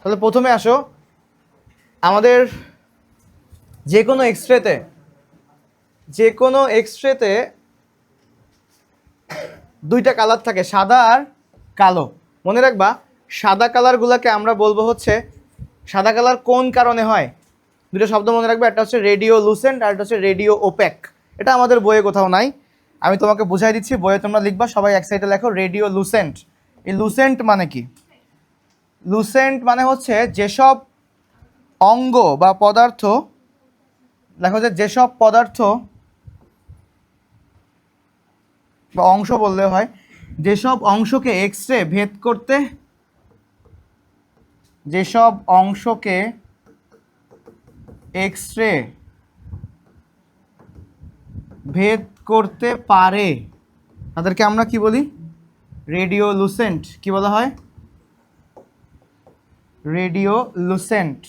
তাহলে প্রথমে আসো। আমাদের যে কোনো এক্সরেতে যে কোনো এক্সরেতে দুইটা কালার থাকে, সাদা আর কালো। মনে রাখবা, সাদা কালারগুলোকে আমরা বলব হচ্ছে, সাদা কালার কোন কারণে হয়? দুটো শব্দ মনে রাখবে, একটা হচ্ছে রেডিও লুসেন্ট আর একটা হচ্ছে রেডিও ওপেক এটা আমাদের বইয়ে কোথাও নাই। আমি তোমাকে বুঝাই দিচ্ছি, বইয়ে তোমরা লিখবা, সবাই এক সাইডে লেখো, রেডিও লুসেন্ট এই লুসেন্ট মানে কি? লুসেন্ট মানে হচ্ছে যেসব অঙ্গ বা পদার্থ, দেখো যে যেসব পদার্থ বা অংশ বললে হয়, যেসব অংশকে এক্স রে ভেদ করতে, যেসব অংশকে এক্স রে ভেদ করতে পারে, তাদেরকে আমরা কি বলি? রেডিও লুসেন্ট কি বলা হয়? Radio lucent.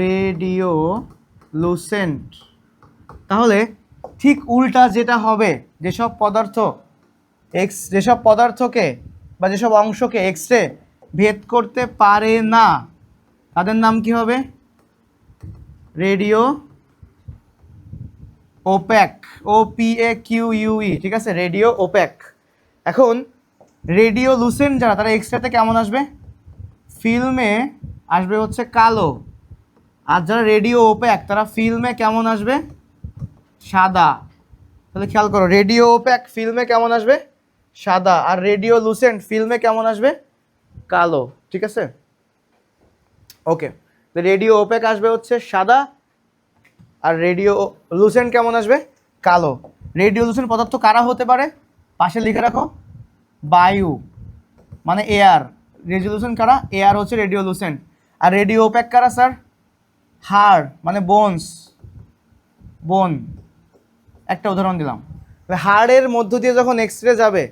Radio lucent. তাহলে ঠিক উল্টা যেটা হবে, যেসব পদার্থ এক্স যেসব পদার্থকে বা যেসব অংশকে এক্স রে ভেদ করতে পারে না, তাদের নাম কি হবে? Radio opaque O P A Q U E ঠিক আছে? Radio opaque. এখন রেডিও লুসেন্ট যারা, তারা এক্সট্রাতে কেমন আসবে? ফিল্মে আসবে হচ্ছে কালো। আর যারা রেডিও ওপ্যাক তারা ফিল্মে কেমন আসবে? সাদা। তাহলে খেয়াল করো, রেডিও ওপ্যাক ফিল্মে কেমন আসবে? সাদা। আর রেডিও লুসেন্ট ফিল্মে কেমন আসবে? কালো। ঠিক আছে? ওকে। রেডিও ওপ্যাক আসবে হচ্ছে সাদা। আর রেডিও লুসেন্ট কেমন আসবে? কালো। রেডিও লুসেন্ট পদার্থ কারা হতে পারে? পাশে লিখে রাখো। বায়ু মানে এয়ার রেডিওলুসেন্ট কারা? এয়ার হচ্ছে রেডিওলুসেন্ট আর রেডিও ওপ্যাক কারা স্যার হাড় মানে বোনস বোন একটা উদাহরণ দিলাম। হাড়ের মধ্য দিয়ে যখন এক্স রে যাবে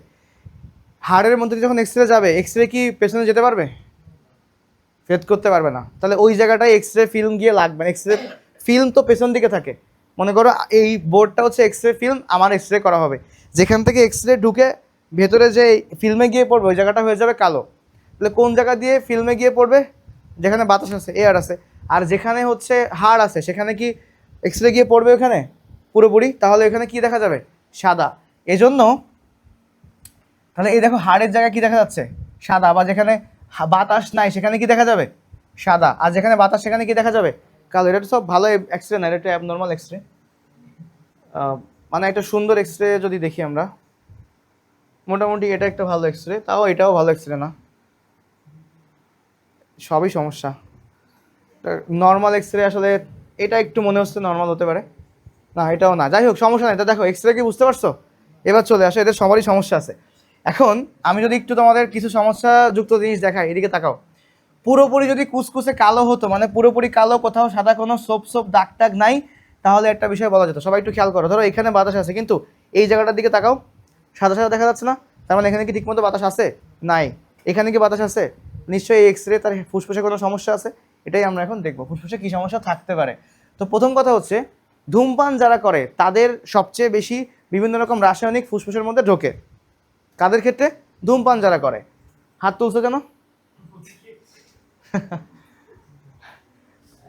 হাড়ের মধ্য দিয়ে যখন এক্স রে যাবে এক্স রে কি পেছনে যেতে পারবে? ফেদ করতে পারবে না। তাহলে ওই জায়গাটায় এক্স রে ফিল্ম গিয়ে লাগবে এক্স রে ফিল্ম তো পেছন দিকে থাকে। মনে করো এই বোর্ডটা হচ্ছে এক্স রে ফিল্ম আমার এক্স রে করা হবে। যেখান থেকে এক্স রে ঢুকে ভেতরে যে ফিল্মে গিয়ে পড়বে, ওই জায়গাটা হয়ে যাবে কালো। তাহলে কোন জায়গা দিয়ে ফিল্মে গিয়ে পড়বে? যেখানে বাতাস আছে, এয়ার আছে। আর যেখানে হচ্ছে হাড় আছে, সেখানে কি এক্স রে গিয়ে পড়বে ওখানে? পুরোপুরি? তাহলে এখানে কি দেখা যাবে? সাদা। এজন্য, তাহলে এই দেখো হাড়ের জায়গায় কি দেখা যাচ্ছে? সাদা। বা যেখানে বাতাস নাই, সেখানে কি দেখা যাবে? সাদা। আর যেখানে বাতাস, সেখানে কি দেখা যাবে? কালো। এটা তো সব ভালো এক্স রে না, এটা অ্যাবনর্মাল এক্স রে মানে একটা সুন্দর এক্স রে যদি দেখি আমরা। মোটামুটি এটা একটা ভালো এক্স রে তাও এটাও ভালো এক্স রে না। সবই সমস্যা। নর্মাল এক্স রে আসলে এটা একটু মনে হচ্ছে নর্মাল হতে পারে। না, এটাও না। যাই হোক, সমস্যা নাই। এটা দেখো এক্স রে কি বুঝতে পারছ? এবার চলে আসো, এদের সবারই সমস্যা আছে। এখন আমি যদি একটু তোমাদের কিছু সমস্যাযুক্ত জিনিস দেখাই, এদিকে তাকাও। পুরোপুরি যদি কুচকুচে কালো হতো মানে পুরোপুরি কালো, কোথাও সাদা কোনো সোপ সোপ দাগ টাগ নাই, তাহলে একটা বিষয় বলা যেত। সবাই একটু খেয়াল করো। ধরো এখানে বাতাস আছে, কিন্তু এই জায়গাটার দিকে তাকাও। সাদা সাদা দেখা যাচ্ছে না? তার মানে এখানে কি ঠিকমতো বাতাস আছে? নাই। এখানে কি বাতাস আছে? নিশ্চয়ই এই এক্স রে তার ফুসফুসে কোনো সমস্যা আছে? এটাই আমরা এখন দেখব। ফুসফুসে কী সমস্যা থাকতে পারে? তো প্রথম কথা হচ্ছে, ধূমপান যারা করে, তাদের সবচেয়ে বেশি বিভিন্ন রকম রাসায়নিক ফুসফুসের মধ্যে ঢোকে। কাদের ক্ষেত্রে? ধূমপান যারা করে। হাত তুলছো কেন?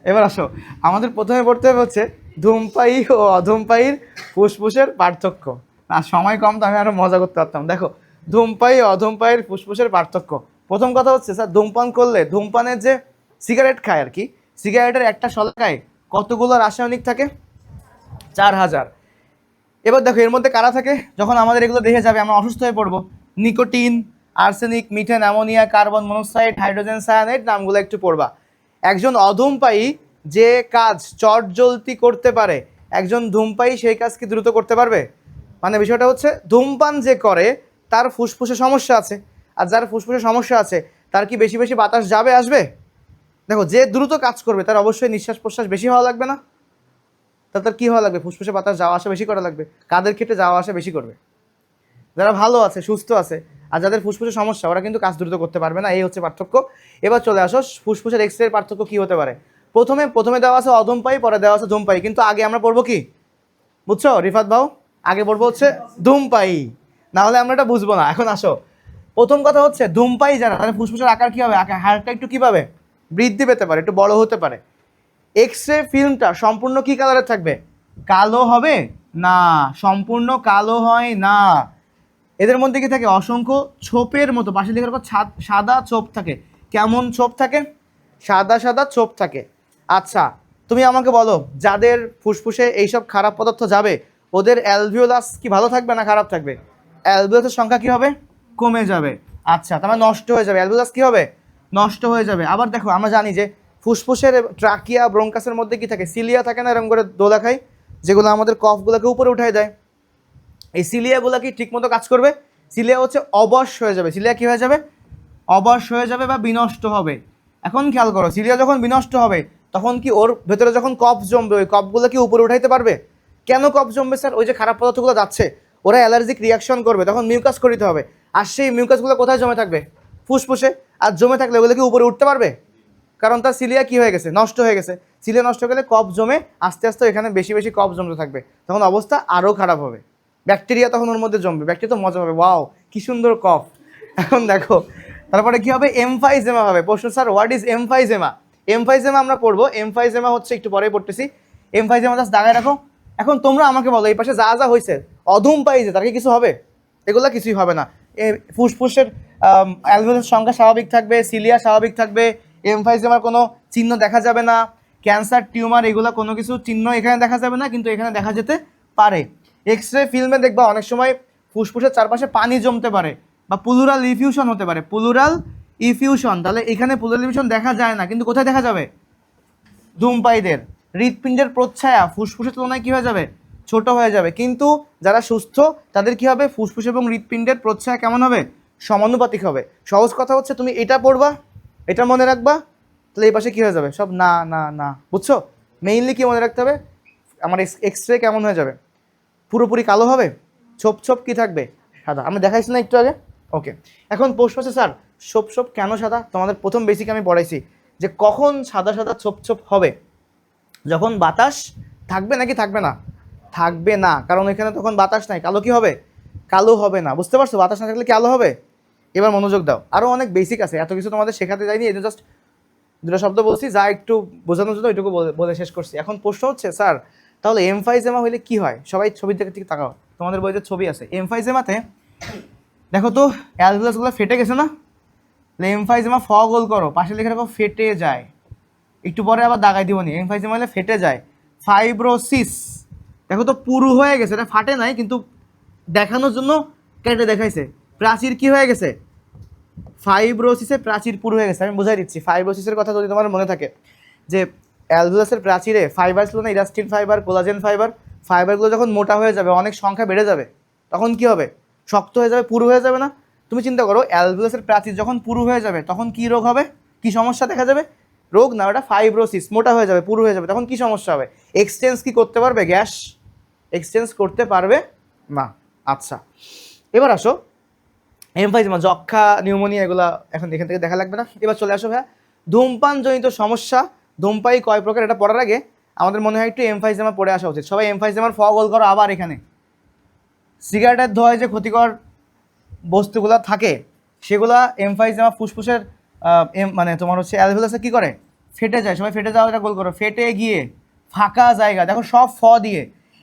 এবার আসো। আমাদের প্রথমে পড়তে হবে হচ্ছে ধূমপায়ী ও অধূমপায়ীর ফুসফুসের পার্থক্য। না, সময় কম তো আমি আরও মজা করতে পারতাম। দেখো ধূমপায়ী ও অধূমপায়ীর ফুসফুসের পার্থক্য। প্রথম কথা হচ্ছে, স্যার, ধূমপান করলে, ধূমপানের যে সিগারেট খায় আর কি, সিগারেটের একটা শলাকায় কতগুলো রাসায়নিক থাকে? চার হাজার। এবার দেখো, এর মধ্যে কারা থাকে? যখন আমাদের এগুলো দেখে যাবে, আমরা অসুস্থ হয়ে পড়ব। Nicotine, arsenic, methane, ammonia, carbon monoxide, hydrogen, cyanide, নামগুলো একটু পড়বা। একজন অধূমপায়ী যে কাজ চটজলতি করতে পারে, একজন ধূমপায়ী সেই কাজ কি দ্রুত করতে পারবে? মানে বিষয়টা হচ্ছে ধূমপান যে করে, তার ফুসফুসে সমস্যা আছে। আর যার ফুসফুসে সমস্যা আছে, তার কি বেশি বেশি বাতাস যাবে, আসবে? দেখো, যে দ্রুত কাজ করবে, তার অবশ্যই নিঃশ্বাস প্রশ্বাস বেশি হওয়া লাগবে না। তা তার কী হওয়া লাগবে? ফুসফুসে বাতাস যাওয়া আসা বেশি করা লাগবে। কাদের ক্ষেত্রে যাওয়া আসা বেশি করবে? যারা ভালো আছে, সুস্থ আছে, আর যাদের ফুসফুসের সমস্যা, ওরা কিন্তু কাজ দ্রুত করতে পারবে না, এই হচ্ছে পার্থক্য। এবার চলে আসো, ফুসফুসের এক্স রে পার্থক্য কী হতে পারে? প্রথমে প্রথমে দেওয়া আছে অধমপাই পরে দেওয়া আছে ধূমপাই কিন্তু আগে আমরা পড়ব কি? বুঝছ, রিফাত ভাও আগে বলব হচ্ছে ধূমপাই না হলে আমরা এটা বুঝব না। এখন আসো। প্রথম কথা হচ্ছে ধূমপাই যারা, তাদের ফুসফুসের আকার কী হবে? হাড়টা একটু কী পাবে? বৃদ্ধি পেতে পারে, একটু বড় হতে পারে। এক্স রে ফিল্মটা সম্পূর্ণ কি কালারের থাকবে? কালো হবে? না, সম্পূর্ণ কালো হয় না। এদের মধ্যে কি থাকে? অসংখ্য ছোপের মতো, পাশে লেখার পর সাদা ছোপ থাকে। কেমন ছোপ থাকে? সাদা সাদা ছোপ থাকে। আচ্ছা তুমি আমাকে বলো, যাদের ফুসফুসে এইসব খারাপ পদার্থ যাবে ওদের অ্যালভিওলাস কি ভালো থাকবে না খারাপ থাকবে? অ্যালভিওলাসের সংখ্যা কি হবে? কমে যাবে। আচ্ছা তার মানে নষ্ট হয়ে যাবে। অ্যালভিওলাস কি হবে? নষ্ট হয়ে যাবে। আবার দেখো, আমরা জানি যে ফুসফুসের ট্রাকিয়া, ব্রঙ্কাসের মধ্যে কি থাকে? সিলিয়া থাকে না এরকম করে দোলা খাই যেগুলো আমাদের কফগুলোকে উপরে উঠাই দেয়। এই সিলিয়াগুলো কি ঠিকমতো কাজ করবে? সিলিয়া হচ্ছে অবশ হয়ে যাবে। সিলিয়া কি হয়ে যাবে? অবশ হয়ে যাবে বা বিনষ্ট হবে। এখন খেয়াল করো, সিলিয়া যখন বিনষ্ট হবে, তখন কি ওর ভেতরে যখন কফ জমবে, ওই কফগুলো কি উপরে উঠাইতে পারবে? কেন কফ জমবে স্যার? ওই যে খারাপ পদার্থগুলো যাচ্ছে, ওরা অ্যালার্জিক রিয়াকশন করবে, তখন মিউকাস করিতে হবে। আর সেই মিউকাসগুলো কোথায় জমে থাকবে? ফুসফুসে? আর জমে থাকলে ওগুলো কি উপরে উঠতে পারবে? কারণ তার সিলিয়া কি হয়ে গেছে? নষ্ট হয়ে গেছে। সিলিয়া নষ্ট হয়ে গেলে কফ জমে আস্তে আস্তে এখানে বেশি বেশি কফ জমতে থাকবে। তখন অবস্থা আরও খারাপ হবে। ব্যাকটেরিয়া তখন ওর মধ্যে জমবে। ব্যাকটেরিয়া তো মজা হবে ওয়াও, কি সুন্দর কফ। এখন দেখো, তারপরে কি হবে? এমফাইজেমা হবে। প্রশ্ন, sir what is emphysema? Emphysema আমরা পড়ব। এমফাইজেমা হচ্ছে, একটু পরে পড়তেছি। এমফাইজেমা জাস্ট দাগায় রাখো। এখন তোমরা আমাকে বলো, এই পাশে যা যা হয়েছে, অধম পাইছে তার কি কিছু হবে? এগুলো কিছুই হবে না। এ ফুসফুসের অ্যালভেলের সংখ্যা স্বাভাবিক থাকবে সিলিয়া স্বাভাবিক থাকবে এমফাইজেমার কোনো চিহ্ন দেখা যাবে না ক্যান্সার টিউমার এগুলো কোনো কিছু চিহ্ন এখানে দেখা যাবে না, কিন্তু এখানে দেখা যেতে পারে। এক্স রে ফিল্মে দেখবা অনেক সময় ফুসফুসের চারপাশে পানি জমতে পারে, বা পুলুরাল ইফিউশন হতে পারে। পুলুরাল ইফিউশন তাহলে এখানে পুলুরাল ইফিউশন দেখা যায় না, কিন্তু কোথায় দেখা যাবে? ধূমপায়ীদের হৃৎপিণ্ডের প্রচ্ছায়া ফুসফুসের তুলনায় কী হয়ে যাবে? ছোট হয়ে যাবে। কিন্তু যারা সুস্থ, তাদের কি হবে? ফুসফুস এবং হৃৎপিণ্ডের প্রচ্ছায়া কেমন হবে? সমানুপাতিক হবে। সহজ কথা হচ্ছে, তুমি এটা পড়বা, এটা মনে রাখবা, তাহলে এই পাশে কী হয়ে যাবে? সব না না না। বুঝছ? মেইনলি কি মনে রাখতে হবে? আমার এক্স রে কেমন হয়ে যাবে? পুরোপুরি কালো হবে? ছোপ ছোপ কী থাকবে? সাদা। আমি দেখাইছি না একটু আগে? ওকে এখন প্রশ্ন হচ্ছে, স্যার, ছোপ ছোপ কেন সাদা? তোমাদের প্রথম বেসিক আমি পড়াইছি যে কখন সাদা সাদা, ছোপ ছোপ হবে? যখন বাতাস থাকবে নাকি থাকবে না? থাকবে না, কারণ এখানে তখন বাতাস নাই। কালো কি হবে? কালো হবে না। বুঝতে পারছ? বাতাস না থাকলে কি আলো হবে? এবার মনোযোগ দাও। আরও অনেক বেসিক আছে। এত কিছু তোমাদের শেখাতে যাইনি, এই জাস্ট দুটো শব্দ বলছি, যা একটু বোঝানোর জন্য ওইটুকু বলে- শেষ করছি। এখন প্রশ্ন হচ্ছে, স্যার, তাহলে এমফাইজেমা হলে কি হয়? সবাই ছবির দিকে থেকে তাকাও। তোমাদের বইতে ছবি আছে। এমফাইজেমাতে দেখো তো অ্যালভুলাসগুলো ফেটে গেছে না? এমফাইজেমা ফ গোল করো। পাশে লিখে রাখো ফেটে যায়। একটু পরে আবার দাগাই দিব নি। এমফাইজেমা হলে ফেটে যায়। ফাইব্রোসিস দেখো তো পুরু হয়ে গেছে, এটা ফাটে নাই, কিন্তু দেখানোর জন্য কেটে দেখাইছে। প্রাচীর কি হয়ে গেছে? ফাইব্রোসিসে প্রাচীর পুরু হয়ে গেছে। আমি বুঝাই দিচ্ছি ফাইব্রোসিসের কথা যদি তোমার মনে থাকে, যে অ্যালভুলাসের প্রাচীরে ফাইবার ছিল না, ইলাস্টিন ফাইবার কোলাজেন ফাইবার ফাইবারগুলো যখন মোটা হয়ে যাবে, অনেক সংখ্যা বেড়ে যাবে, তখন কি হবে? শক্ত হয়ে যাবে, পুরু হয়ে যাবে না? তুমি চিন্তা করো অ্যালভুলাসের প্রাচীর যখন পুরু হয়ে যাবে, তখন কি রোগ হবে? কি সমস্যা দেখা যাবে? রোগ না, ওটা ফাইব্রোসিস মোটা হয়ে যাবে, পুরু হয়ে যাবে, তখন কি সমস্যা হবে? এক্সচেঞ্জ কি করতে পারবে? গ্যাস এক্সচেঞ্জ করতে পারবে? না আচ্ছা। এবার আসো এমফাইজমা যক্ষা নিউমোনিয়া এগুলো এখন এখান থেকে দেখা লাগবে না। এবার চলে আসো ভাইয়া, ধূমপানজনিত সমস্যা ধূমপাই কয় প্রকার, এটা পড়ার আগে আমাদের মনে হয় একটু এমফাইজেমা পড়ে আসা উচিত। সবাই এমফাইজেমার ফ গোল করো আবার এখানে। সিগারেটের ধোয়ায় যে ক্ষতিকর বস্তুগুলো থাকে, সেগুলা এমফাইজেমা ফুসফুসের মানে তোমার হচ্ছে অ্যালভেলাসে কী করে? ফেটে যায়, সবাই ফেটে যাওয়া গোল করো। ফেটে গিয়ে ফাঁকা জায়গা, দেখো সব ফ দিয়ে।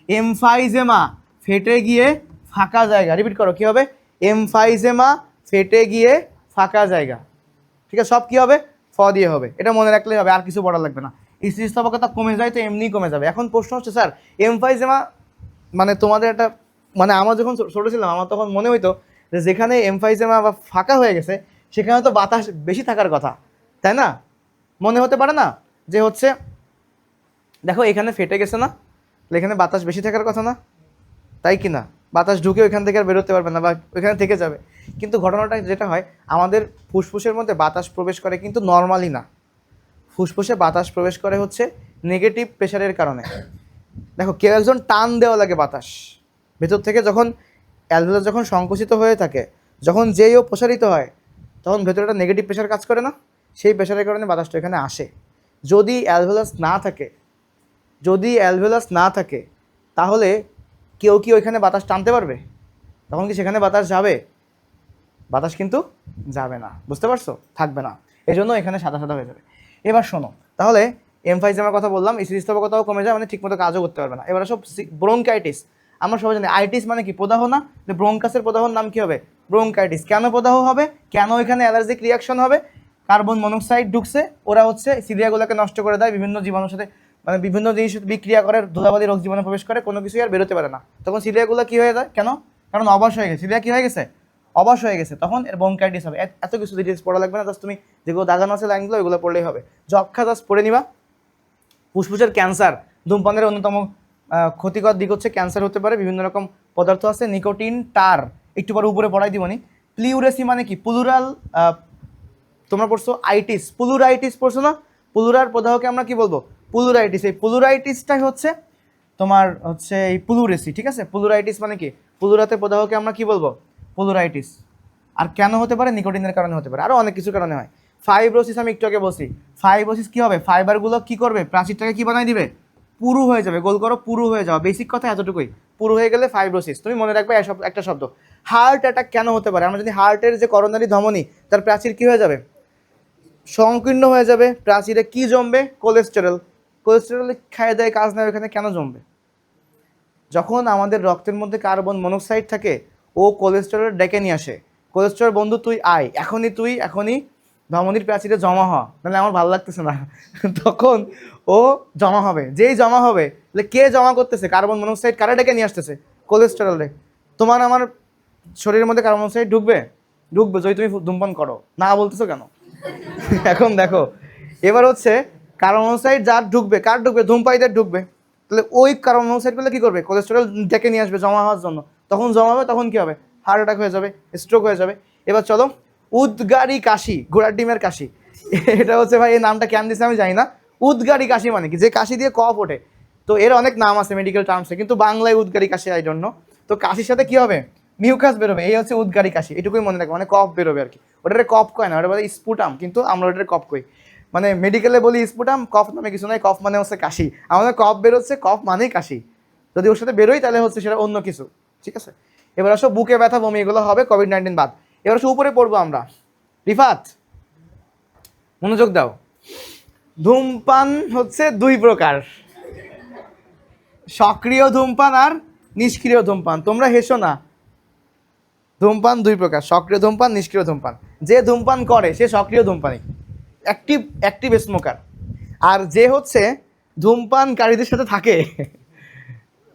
এমফাইজেমা ফেটে গিয়ে ফাঁকা জায়গা। রিপিট করো, কী হবে? এমফাইজেমা ফেটে গিয়ে ফাঁকা জায়গা। ঠিক আছে, সব কী হবে? ফ দিয়ে হবে। এটা মনে রাখলেই হবে, আর কিছু পড়া লাগবে না। স্থিতিস্থাপকতা কমে যায় তো এমনিই কমে যাবে। এখন প্রশ্ন হচ্ছে, স্যার এমফাইজেমা মানে তোমাদের একটা মানে আমার যখন ছোট ছিলাম, আমার তখন মনে হইতো যে যেখানে এমফাইজেমা বা ফাঁকা হয়ে গেছে সেখানে তো বাতাস বেশি থাকার কথা, তাই না? মনে হতে পারে না যে হচ্ছে, দেখো এখানে ফেটে গেছে না? এখানে বাতাস বেশি থাকার কথা না? তাই কি না? বাতাস ঢুকে ওইখান থেকে আর বেরোতে পারবে না বা ওইখানে থেকে যাবে। কিন্তু ঘটনাটা যেটা হয়, আমাদের ফুসফুসের মধ্যে বাতাস প্রবেশ করে কিন্তু নর্মালি না। ফুসফুসে বাতাস প্রবেশ করে হচ্ছে নেগেটিভ প্রেশারের কারণে। দেখো, কেউ একজন টান দেওয়া লাগে বাতাস। ভেতর থেকে যখন অ্যালভেলাস যখন সংকুচিত হয়ে থাকে, যখন যেইও প্রসারিত হয় তখন ভেতরে একটা নেগেটিভ প্রেশার কাজ করে না, সেই প্রেশারের কারণে বাতাসটা এখানে আসে। যদি অ্যালভেলাস না থাকে, যদি অ্যালভেলাস না থাকে, তাহলে কেউ কি ওইখানে বাতাস টানতে পারবে? তখন কি সেখানে বাতাস যাবে? বাতাস কিন্তু যাবে না, বুঝতে পারছ? থাকবে না। এই জন্য এখানে সাদা সাদা হয়ে যাবে। এবার শোনো, তাহলে এমফাইজেমের কথা বললাম স্থিতিস্থাপকতাও কমে যায় মানে ঠিকমতো কাজও করতে পারবে না। এবার সব ব্রোঙ্কাইটিস আমরা সবাই জানি আইটিস মানে কি? প্রদাহ না? ব্রোঙ্কাসের প্রদাহর নাম কি হবে? ব্রোঙ্কাইটিস। কেন প্রদাহ হবে? কেন এখানে অ্যালার্জিক রিয়াকশন হবে? কার্বন মনোক্সাইড ঢুকছে, ওরা হচ্ছে সিরিয়াগুলোকে নষ্ট করে দেয়, বিভিন্ন জীবাণুর সাথে মানে বিভিন্ন জিনিস বিক্রিয়া করে ধুলাবালি রোগ জীবাণু প্রবেশ করে, কোনো কিছুই আর বেরোতে পারে না। তখন সিরিয়াগুলো কী হয়ে যায়? কেন? কারণ অবাস হয়ে গেছে। সিরিয়া কি হয়ে গেছে? অবাস হয়ে গেছে। তখন এর ব্রোঙ্কাইটিস হবে। এত কিছু ডিটেলস পড়া লাগবে না জাস্ট তুমি যেগুলো দাগানো আছে লাইনগুলো, ওইগুলো পড়লেই হবে। যক্ষা জাস্ট পড়ে নিবা। ফুসফুসের ক্যান্সার, ধূমপানের অন্যতম ক্ষতিকর দিক হচ্ছে ক্যান্সার হতে পারে। বিভিন্ন রকম পদার্থ আছে, নিকোটিন, টার। একটু পরে উপরে পড়াই দিবনি প্লিউরেসি মানে কি? প্লুরাল তোমরা পড়ছো আইটিস। পুলুরাইটিস পড়ছো না? পুলুরার প্রদাহকে আমরা কি বলব? পুলুরাইটিস। এই পুলুরাইটিসটাই হচ্ছে তোমার হচ্ছে এই পুলুরেসি, ঠিক আছে? পুলুরাইটিস মানে কি? পুলুরাতে প্রদাহকে আমরা কি বলব? পুলুরাইটিস। আর কেন হতে পারে? নিকোটিনের কারণে হতে পারে। আরও অনেক কিছুর কারণে হয়। ফাইব্রোসিস আমি একটু আগে বলছি। ফাইব্রোসিস কী হবে? ফাইবারগুলো কি করবে? প্রাচীরটাকে কি বানাই দিবে? পুরু হয়ে যাবে। গোল করো, পুরু হয়ে যাওয়া বেসিক কথা এতটুকুই। পুরু হয়ে গেলে ফাইব্রোসিস। তুমি মনে রাখবে একটা শব্দ। হার্ট অ্যাটাক কেন হতে পারে? আমরা যদি হার্টের যে করোনারি ধমনী, তার প্রাচীর কি হয়ে যাবে? সংকীর্ণ হয়ে যাবে। প্রাচীরে কি জমবে? কোলেস্টেরল কোলেস্টেরল খায় দেয় কাজ নেয় এখানে কেন জমবে? যখন আমাদের রক্তের মধ্যে কার্বন মনোক্সাইড থাকে, ও কোলেস্টেরল ডেকে নিয়ে আসে। কোলেস্টেরল বন্ধু, তুই আয়। এখনই তুই, এখনই ধমনির প্রাচীরে জমা হ। নাহলে আমার ভালো লাগতেছে না। তখন ও জমা হবে। যেই জমা হবে, তাহলে কে জমা করতেছে? কার্বন মনোক্সাইড কারা ডেকে নিয়ে আসতেছে? কোলেস্টেরলে তোমার আমার শরীরের মধ্যে কার্বন মনোক্সাইড ঢুকবে? ঢুকবে, যদি তুমি ধূমপান করো। না বলতেছো কেন? এখন দেখো, এবার হচ্ছে কার্বন মনোক্সাইড যার ঢুকবে, কার ঢুকবে? ধূমপায়ীদের ঢুকবে। তাহলে ওই কার্বন মনোক্সাইডগুলো কি করবে? কোলেস্টেরল ডেকে নিয়ে আসবে জমা হওয়ার জন্য। তখন জমা হবে, তখন কি হবে? হার্ট অ্যাটাক হয়ে যাবে স্ট্রোক হয়ে যাবে। এবার চলো, উদ্গারি কাশি ঘোড়ার ডিমের কাশি। এটা হচ্ছে ভাই এই নামটা কেন দিচ্ছে আমি জানি না। উদ্গারি কাশি মানে কি? যে কাশি দিয়ে কফ ওঠে। তো এর অনেক নাম আছে মেডিকেল টার্মসে কিন্তু বাংলায় উদ্গারি কাশি আই জন্য তো কাশির সাথে কি হবে? মিউকাস বেরোবে, এই হচ্ছে উদ্গারি কাশি, এটুকুই মনে রাখবে মানে কফ বেরোবে আর কি। ওটারে কফ কয় না, ওটা বলে স্পুটাম, কিন্তু আমরা ওটারে কফ কই। মানে মেডিকেলে বলি স্পুটাম, কফ নামে কিছু নয় কফ মানে হচ্ছে কাশি। আমাদের কফ বেরোচ্ছে, কফ মানেই কাশি। যদি ওর সাথে বেরোই, তাহলে হচ্ছে সেটা অন্য কিছু, ঠিক আছে? এবার আসো, বুকে ব্যথা, বমি, এগুলো হবে কোভিড নাইন্টিন বাদ। এবার আসো, উপরে পড়ব আমরা। রিফাত, মনোযোগ দাও। ধূমপান হচ্ছে দুই প্রকার। সক্রিয় ধূমপান আর নিষ্ক্রিয় ধূমপান। তোমরা হেসো না। ধূমপান দুই প্রকার, সক্রিয় ধূমপান, নিষ্ক্রিয় ধূমপান। যে ধূমপান করে, সে সক্রিয় ধূমপানি অ্যাক্টিভ অ্যাক্টিভ স্মোকার আর যে হচ্ছে ধূমপানকারীদের সাথে থাকে,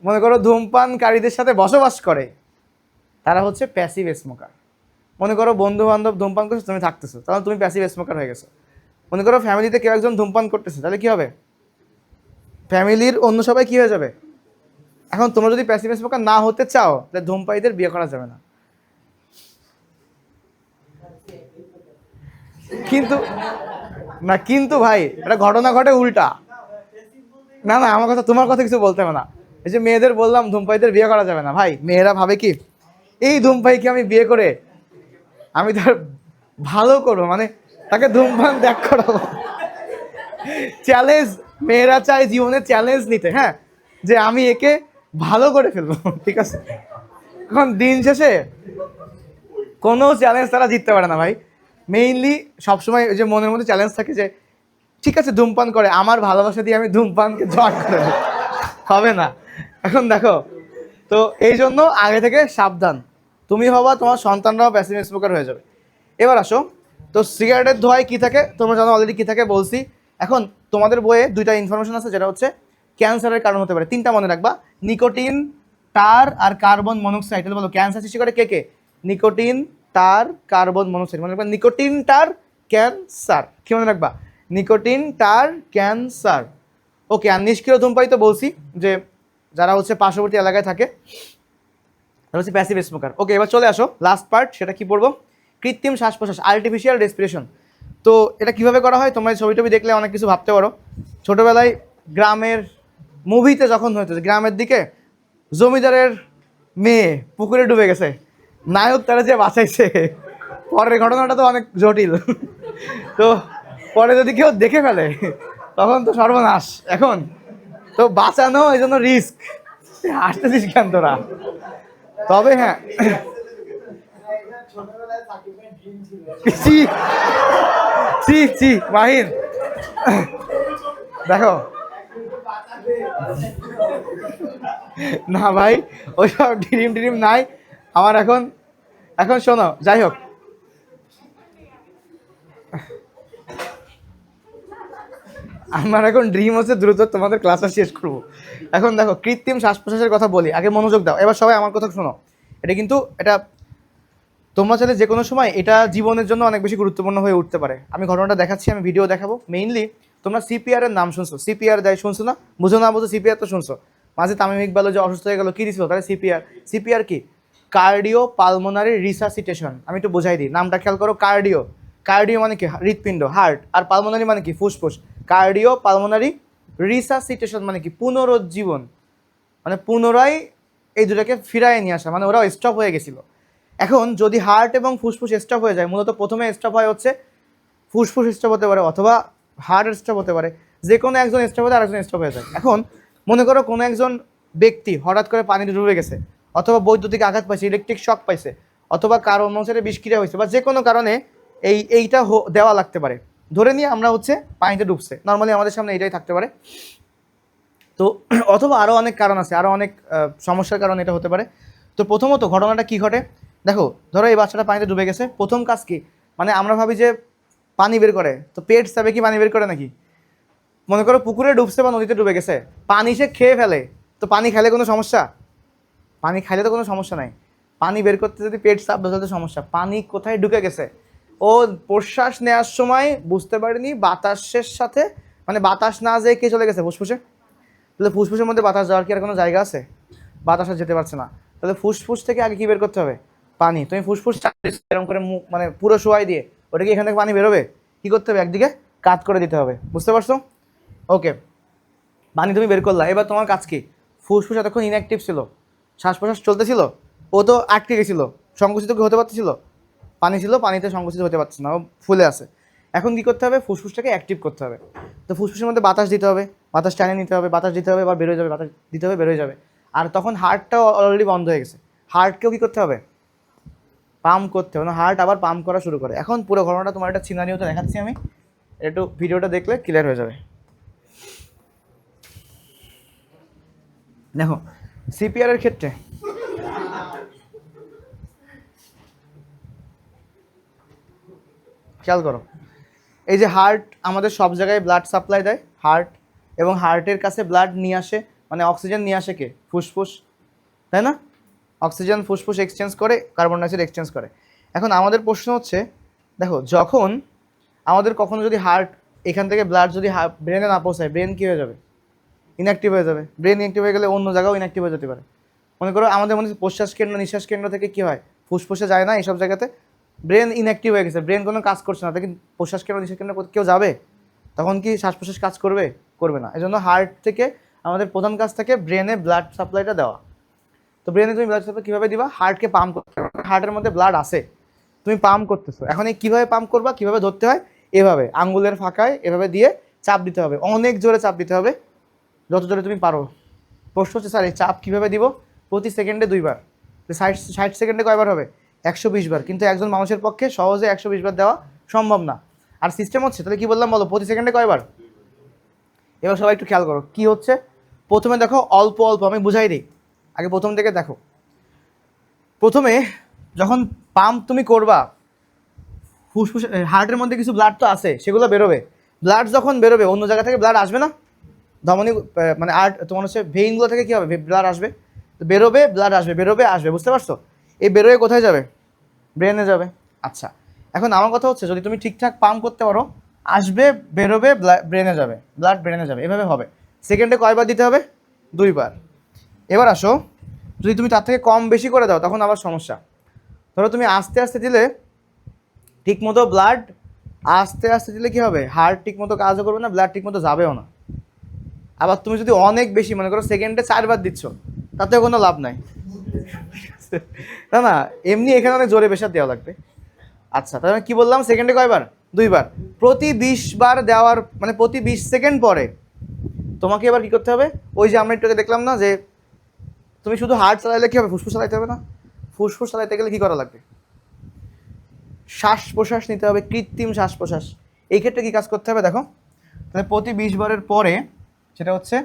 মনে করো ধূমপানকারীদের সাথে বসবাস করে, তারা হচ্ছে প্যাসিভ স্মোকার মনে করো বন্ধু বান্ধব ধূমপান করছ, তুমি থাকতেছো, তাহলে তুমি প্যাসিভ স্মোকার হয়ে গেছো। মনে করো ফ্যামিলিতে কেউ একজন ধূমপান করতেছে, তাহলে কী হবে? ফ্যামিলির অন্য সবাই কী হয়ে যাবে? এখন তোমরা যদি প্যাসিভ স্মোকার না হতে চাও, তাহলে ধূমপায়ীদের বিয়ে করা যাবে না। কিন্তু, না, কিন্তু ভাই, এটা ঘটনা ঘটে উল্টা। না না, আমার কথা, তোমার কথা কিছু বলতে হবে না। এই যে মেয়েদের বললাম ধূমপাইদের বিয়ে করা যাবে না। ভাই, মেয়েরা ভাবে কি, এই ধূমপাইকে আমি বিয়ে করে আমি তার ভালো করব মানে তাকে ধূমপান ত্যাগ করাবো। চ্যালেঞ্জ মেয়েরা চায় জীবনে চ্যালেঞ্জ নিতে হ্যাঁ? যে আমি একে ভালো করে ফেলব, ঠিক আছে? এখন দিন শেষে কোনো চ্যালেঞ্জ তারা জিততে পারে না, ভাই। মেইনলি সবসময় ওই যে মনের মধ্যে চ্যালেঞ্জ থাকে যে, ঠিক আছে, ধূমপান করে, আমার ভালোবাসা দিয়ে আমি ধূমপানকে জয় করে হবে না। এখন দেখো, তো এই জন্য আগে থেকে সাবধান। তুমি হবা তোমার সন্তানরাও প্যাসিভ স্মোকার হয়ে যাবে। এবার আসো, তো সিগারেটের ধোয়ায় কী থাকে? তোমরা জানো অলরেডি কী থাকে বলছি। এখন তোমাদের বইয়ে দুইটা ইনফরমেশন আছে, যেটা হচ্ছে ক্যান্সারের কারণ হতে পারে। তিনটা মনে রাখবা। নিকোটিন টার আর কার্বন মনোক্সাইড বলো ক্যান্সার সৃষ্টি করে কে কে? নিকোটিন টার কার্বন মনোক্সাইড, মনে রাখবা নিকোটিন টার ক্যান্সার। কি মনে রাখবা? নিকোটিন টার ক্যান্সার। ওকে, আর নিষ্ক্রিয় ধূমপাই তো বলছি যে যারা হচ্ছে পার্শ্ববর্তী এলাকায় থাকে, তারা হচ্ছে প্যাসিভ স্মোকার ওকে, এবার চলে আসো লাস্ট পার্ট সেটা কি পড়ব? কৃত্রিম শ্বাস প্রশ্বাস আর্টিফিশিয়াল রেসপিরেশন তো এটা কীভাবে করা হয়? তোমরা ছবি টবি দেখলে অনেক কিছু ভাবতে পারো। ছোটোবেলায় গ্রামের মুভিতে যখন যে গ্রামের দিকে জমিদারের মেয়ে পুকুরে ডুবে গেছে নায়ক তারা যে বাঁচাইছে, পরের ঘটনাটা তো অনেক জটিল। তো পরে যদি কেউ দেখে ফেলে, তখন তো সর্বনাশ। এখন তো বাঁচানো এই জন্য রিস্ক হাসতেছিস কেন তোরা? তবে হ্যাঁ। চি চি মাহির। দেখো। না ভাই, ওইসব ডিরিম ডিরিম নাই। আমার এখন এখন শোনো, যাই হোক। আমার এখন ড্রিম হচ্ছে দ্রুত তোমাদের ক্লাসটা শেষ করব। এখন দেখো, কৃত্রিম শ্বাস প্রশ্বাসের কথা বলি, আগে মনোযোগ দাও। এবার সবাই আমার কথা শোনো। এটা কিন্তু এটা, তোমরা চাইলে যে কোনো সময় এটা জীবনের জন্য অনেক বেশি গুরুত্বপূর্ণ হয়ে উঠতে পারে। আমি ঘটনাটা দেখাচ্ছি, আমি ভিডিও দেখাবো। মেইনলি তোমরা সিপিআর এর নাম শুনছো। সিপিআর দেয় শুনছো না, বুঝো না বুঝো সিপিআর তো শুনছো। মাঝে তামিম ইকবাল যে অসুস্থ হয়ে গেল, কি দিছিল? তাহলে সিপিআর সিপিআর কি? Cardio pulmonary resuscitation. আমি একটু বোঝাই দিই, নামটা খেয়াল করো, কার্ডিও। কার্ডিও মানে কি? হৃৎপিণ্ড, হার্ট। আর পালমোনারি মানে কি? ফুসফুস। কার্ডিও পালমোনারি রিসাসিটেশন মানে কি? পুনরুজ্জীবন। মানে পুনরায় এই দুটাকে ফিরায় নিয়ে আসা মানে ওরাও স্টপ হয়ে গেছিল। এখন যদি হার্ট এবং ফুসফুস স্টপ হয়ে যায়, মূলত প্রথমে স্টপ হয় হচ্ছে ফুসফুস স্টপ হতে পারে অথবা হার্ট স্টপ হতে পারে। যে কোনো একজন স্টপ হতে আরেকজন স্টপ হয়ে যায়। এখন মনে করো কোনো একজন ব্যক্তি হঠাৎ করে পানিতে ডুবে গেছে অথবা বৈদ্যুতিক আঘাত পাইছে ইলেকট্রিক শক পাইছে, অথবা কারও অনুসারে বিষক্রিয়া হয়েছে, বা যে কোনো কারণে এই, এইটা দেওয়া লাগতে পারে। ধরে নিয়ে আমরা হচ্ছে পানিতে ডুবছে। নর্মালি আমাদের সামনে এটাই থাকতে পারে। তো, অথবা আরও অনেক কারণ আছে আরও অনেক সমস্যার কারণ এটা হতে পারে। তো প্রথমত ঘটনাটা কি ঘটে? দেখো, ধরো এই বাচ্চাটা পানিতে ডুবে গেছে। প্রথম কাজ কি? মানে আমরা ভাবি যে পানি বের করে। তো পেট চাবে কি পানি বের করে নাকি? মনে করো পুকুরে ডুবছে বা নদীতে ডুবে গেছে। পানি সে খেয়ে ফেলে। তো পানি খেলে কোনো সমস্যা? পানি খাইলে তো কোনো সমস্যা নাই। পানি বের করতে যদি পেট চাপ ধরতে সমস্যা, পানি কোথায় ঢুকে গেছে? ও প্রশ্বাস নেওয়ার সময় বুঝতে পারেনি বাতাসের সাথে মানে বাতাস না যেয়ে কে চলে গেছে? ফুসফুসে? তাহলে ফুসফুসের মধ্যে বাতাস যাওয়ার কি আর কোনো জায়গা আছে? বাতাস যেতে পারছে না। তাহলে ফুসফুস থেকে আগে কি বের করতে হবে? পানি। তুমি ফুসফুস এরকম করে মুখ মানে পুরো শোয়াই দিয়ে, ওটা কি এখান থেকে পানি বেরোবে? কি করতে হবে? একদিকে কাট করে দিতে হবে। বুঝতে পারছ? ওকে। পানি তুমি বের করলা। এবার তোমার কাজ কি? ফুসফুস এতক্ষণ ইনঅ্যাক্টিভ ছিল। শ্বাস প্রশ্বাস চলতেছিল, ও তো আটকে গেছিল, সংকুচিত কি হতে পারতেছিল। পানি ছিল, পানিতে সংকুচিত হতে পারছে না, ও ফুলে আছে। এখন কি করতে হবে? ফুসফুসটাকে অ্যাক্টিভ করতে হবে। তো ফুসফুসের মধ্যে বাতাস দিতে হবে, বাতাস টানে নিতে হবে, বাতাস দিতে হবে বা বেরোয় যাবে, বাতাস দিতে হবে বেরোয় যাবে। আর তখন হার্টটাও অলরেডি বন্ধ হয়ে গেছে। হার্টকেও কী করতে হবে? পাম্প করতে হবে। হার্ট আবার পাম্প করা শুরু করে। এখন পুরো ঘটনাটা তোমার একটা সিনারিওতে দেখাচ্ছি আমি। একটু ভিডিওটা দেখলে ক্লিয়ার হয়ে যাবে। দেখো সিপিআর এর ক্ষেত্রে? খেয়াল করো। এই যে হার্ট আমাদের সব জায়গায় ব্লাড সাপ্লাই দেয় হার্ট এবং হার্টের কাছে ব্লাড নিয়ে আসে মানে অক্সিজেন নিয়ে আসে কে? ফুসফুস, তাই না? অক্সিজেন ফুসফুস এক্সচেঞ্জ করে কার্বন ডাইঅক্সাইড এক্সচেঞ্জ করে। এখন আমাদের প্রশ্ন হচ্ছে, দেখো, যখন আমাদের কখনো যদি হার্ট এখান থেকে ব্লাড যদি ব্রেনে না পৌঁছায় ব্রেন কী হয়ে যাবে? ইনঅ্যাক্টিভ হয়ে যাবে। ব্রেন ইনঅ্যাক্টিভ হয়ে গেলে অন্য জায়গাও ইনঅ্যাক্টিভ হয়ে যেতে পারে। মনে করো আমাদের মনে প্রশ্বাস কেন্দ্র, নিঃশ্বাস কেন্দ্র থেকে কী হয়? ফুসফুসে যায় না এইসব জায়গাতে। ব্রেন ইনঅ্যাক্টিভ হয়ে গেছে। ব্রেন কোনো কাজ করছে না। তাকে প্রশ্বাস কেন্দ্র, নিঃশ্বাস কেন্দ্র কেউ যাবে? তখন কি শ্বাস প্রশ্বাস কাজ করবে? করবে না। এই জন্য হার্ট থেকে আমাদের প্রধান কাজ থাকে ব্রেনে ব্লাড সাপ্লাইটা দেওয়া। তো ব্রেনে তুমি ব্লাড সাপ্লাই কীভাবে দিবা? হার্টকে পাম্প করতে হার্টের মধ্যে ব্লাড আছে। তুমি পাম্প করতেছো। এখন এই কীভাবে পাম্প করবা? কীভাবে ধরতে হয়? এভাবে। আঙ্গুলের ফাঁকায় এভাবে দিয়ে চাপ দিতে হবে। অনেক জোরে চাপ দিতে হবে। যত জোরে তুমি পারো। প্রশ্ন হচ্ছে, স্যার, এই চাপ কীভাবে দিব? প্রতি সেকেন্ডে দুইবার। ষাট ষাট সেকেন্ডে কয়বার হবে? একশো বিশ বার। কিন্তু একজন মানুষের পক্ষে সহজে একশো বিশ বার দেওয়া সম্ভব না। আর সিস্টেম হচ্ছে, তাহলে কি বললাম বলো, প্রতি সেকেন্ডে কয়বার? এবার সবাই একটু খেয়াল করো, কি হচ্ছে? প্রথমে দেখো, অল্প অল্প, আমি বুঝাই দিই। আগে প্রথম থেকে দেখো। প্রথমে যখন পাম্প তুমি করবা, ফুসফুস হার্টের মধ্যে কিছু ব্লাড তো আছে, সেগুলো বেরোবে। ব্লাড যখন বেরোবে, অন্য জায়গা থেকে ব্লাড আসবে না? ধমনী মানে আর্ট তোমার হচ্ছে ভেইনগুলো থেকে কী হবে? ব্লাড আসবে। তো বেরোবে ব্লাড আসবে, বেরোবে, আসবে, বুঝতে পারছ? এই বেরোয় কোথায় যাবে? ব্রেনে যাবে। আচ্ছা এখন আমার কথা হচ্ছে, যদি তুমি ঠিকঠাক পাম্প করতে পারো, আসবে, বেরোবে ব্রেনে যাবে। ব্লাড ব্রেনে যাবে। এভাবে হবে। সেকেন্ডে কয়বার দিতে হবে? দুইবার। এবার আসো, যদি তুমি তার থেকে কম বেশি করে দাও, তখন আবার সমস্যা। ধরো তুমি আস্তে আস্তে দিলে, ঠিকমতো ব্লাড আস্তে আস্তে দিলে কি হবে? হার্ট ঠিকমতো কাজও করবে না ব্লাড ঠিকমতো যাবেও না। আবার তুমি যদি অনেক বেশি মনে করো সেকেন্ডে চারবার দিচ্ছ, তাতেও কোনো লাভ নাই। না না, এমনি এখানে অনেক জোরে প্রেশার দেওয়া লাগবে। আচ্ছা তাহলে কি বললাম? সেকেন্ডে কয়বার? দুইবার। প্রতি বিশ বার দেওয়ার মানে প্রতি বিশ সেকেন্ড পরে তোমাকে এবার কি করতে হবে? ওই যে আমরা একটু দেখলাম না যে তুমি শুধু হার্ট চালাইলে কি হবে? ফুসফুস চালাইতে হবে না? ফুসফুস চালাইতে গেলে কি করা লাগবে? শ্বাস প্রশ্বাস নিতে হবে, কৃত্রিম শ্বাস প্রশ্বাস এই ক্ষেত্রে কী কাজ করতে হবে দেখো? তাহলে প্রতি বিশ বারের পরে সেটা হচ্ছে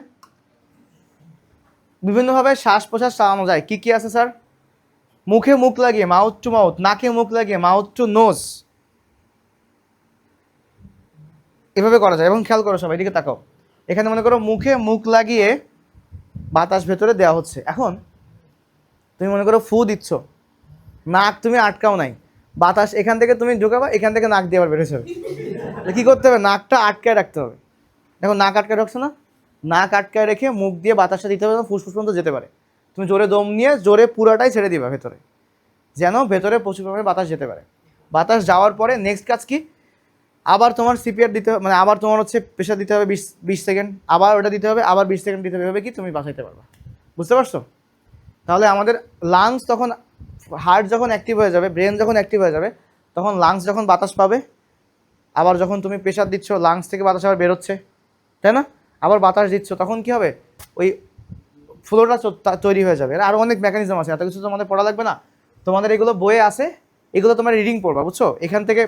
বিভিন্নভাবে শ্বাস প্রশ্বাস চালানো যায়। কী কী আছে, স্যার? মুখে মুখ লাগিয়ে মাউথ টু মাউথ নাকে মুখ লাগিয়ে মাউথ টু নোজ এভাবে করা যায়। এবং খেয়াল করো সবাই, এদিকে তাকাও। এখানে মনে করো মুখে মুখ লাগিয়ে বাতাস ভেতরে দেওয়া হচ্ছে। এখন তুমি মনে করো ফু দিচ্ছ। নাক তুমি আটকাও নাই। বাতাস এখান থেকে তুমি ঢুকাবা, এখান থেকে নাক দিয়ে আবার বেরোচ্ছে কী করতে হবে? নাকটা আটকায় রাখতে হবে। দেখো, নাক আটকায় রাখছো না? নাক আটকায় রেখে মুখ দিয়ে বাতাসটা দিতে হবে ফুসফুস পর্যন্ত যেতে পারে। তুমি জোরে দম নিয়ে জোরে পুরাটাই ছেড়ে দিবা ভেতরে। যেন ভেতরে প্রচুর পরিমাণে বাতাস যেতে পারে। বাতাস যাওয়ার পরে নেক্সট কাজ কি? আবার তোমার সিপিআর দিতে হবে মানে আবার তোমার হচ্ছে প্রেশার দিতে হবে বিশ বিশ সেকেন্ড আবার ওটা দিতে হবে, আবার বিশ সেকেন্ড দিতে হবে। এভাবে কি তুমি বাঁচাইতে পারবা? বুঝতে পারছ? তাহলে আমাদের লাংস তখন হার্ট যখন অ্যাক্টিভ হয়ে যাবে ব্রেন যখন অ্যাক্টিভ হয়ে যাবে, তখন লাংস যখন বাতাস পাবে, আবার যখন তুমি প্রেশার দিচ্ছ লাংস থেকে বাতাস আবার বেরোচ্ছে। তাই না? আবার বাতাস দিচ্ছ, তখন কি হবে? ওই ফ্লোটা তৈরি হয়ে যাবে। আরও অনেক মেকানিজম আছে, এত কিছু তোমাদের পড়া লাগবে না। তোমাদের এগুলো বইয়ে আছে, এগুলো তোমার রিডিং পড়বা, বুঝছ? এখান থেকে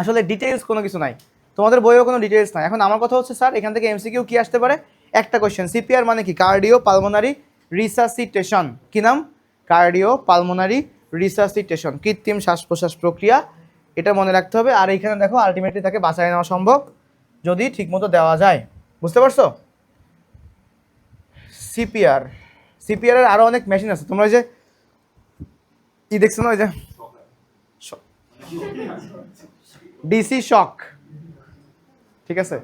আসলে ডিটেলস কোনো কিছু নাই। তোমাদের বইয়েও কোনো ডিটেলস নাই। এখন আমার কথা হচ্ছে, স্যার, এখান থেকে এমসিকিউ কি আসতে পারে? একটা কোয়েশ্চেন সিপিআর মানে কি? কার্ডিও পালমোনারি রিসাসিটেশন কি নাম? কার্ডিও পালমোনারি রিসাসিটেশন কৃত্রিম শ্বাস প্রশ্বাস প্রক্রিয়া। এটা মনে রাখতে হবে। আর এখানে দেখো আলটিমেটলি তাকে বাঁচায় নেওয়া সম্ভব, যদি ঠিকমতো দেওয়া যায়। বুঝতে পারছ? সিপিআর সিপিআর এর আরও অনেক মেশিন আছে। তোমরা ওই যে ই দেখছ না ওই যে? ডিসি শক ঠিক আছে?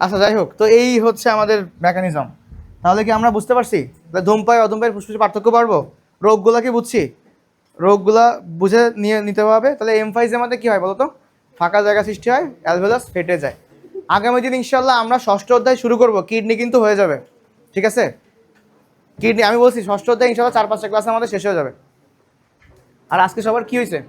আচ্ছা যাই হোক, তো এই হচ্ছে আমাদের মেকানিজম তাহলে কি আমরা বুঝতে পারছি? তাহলে ধূমপাই অধূমপাইয়ের ফুসফুসে পার্থক্য পারব? রোগগুলা কি বুঝছি? রোগগুলা বুঝে নিয়ে নিতে হবে। তাহলে এমফাইজের মধ্যে কী হয় বলো তো ফাঁকা জায়গা সৃষ্টি হয় অ্যালভেলাস ফেটে যায়। আগামী দিন ইনশাল্লাহ আমরা ষষ্ঠ অধ্যায় শুরু করব। কিডনি কিন্তু হয়ে যাবে। ঠিক আছে? কিডনি, আমি বলছি, ষষ্ঠ অধ্যায় ইনশাল্লাহ চার পাঁচটা ক্লাস আমাদের শেষ হয়ে যাবে। আর আজকে সবার কি হয়েছে?